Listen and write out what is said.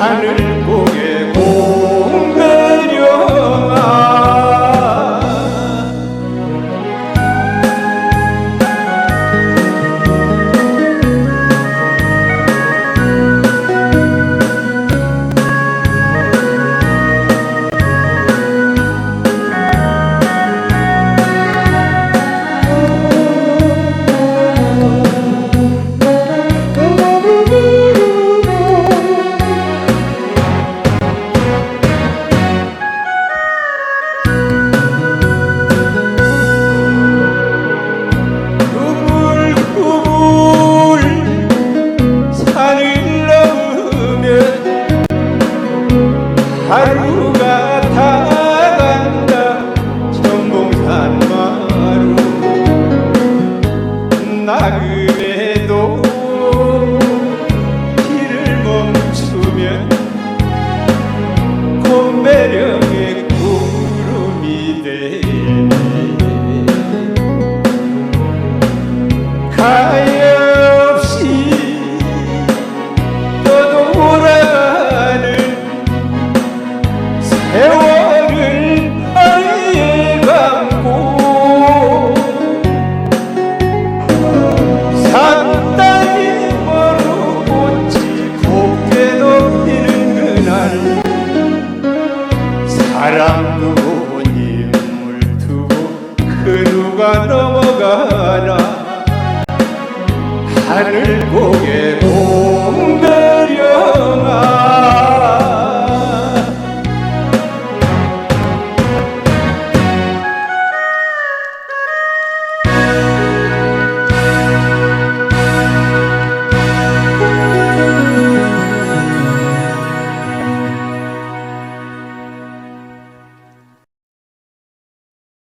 하늘 공에 하루가 다 간다. 전봉산 마루. 나그네도 길을 멈추면 사랑도 힘을 두고 그 누가 넘어가나? 하늘 고개 공배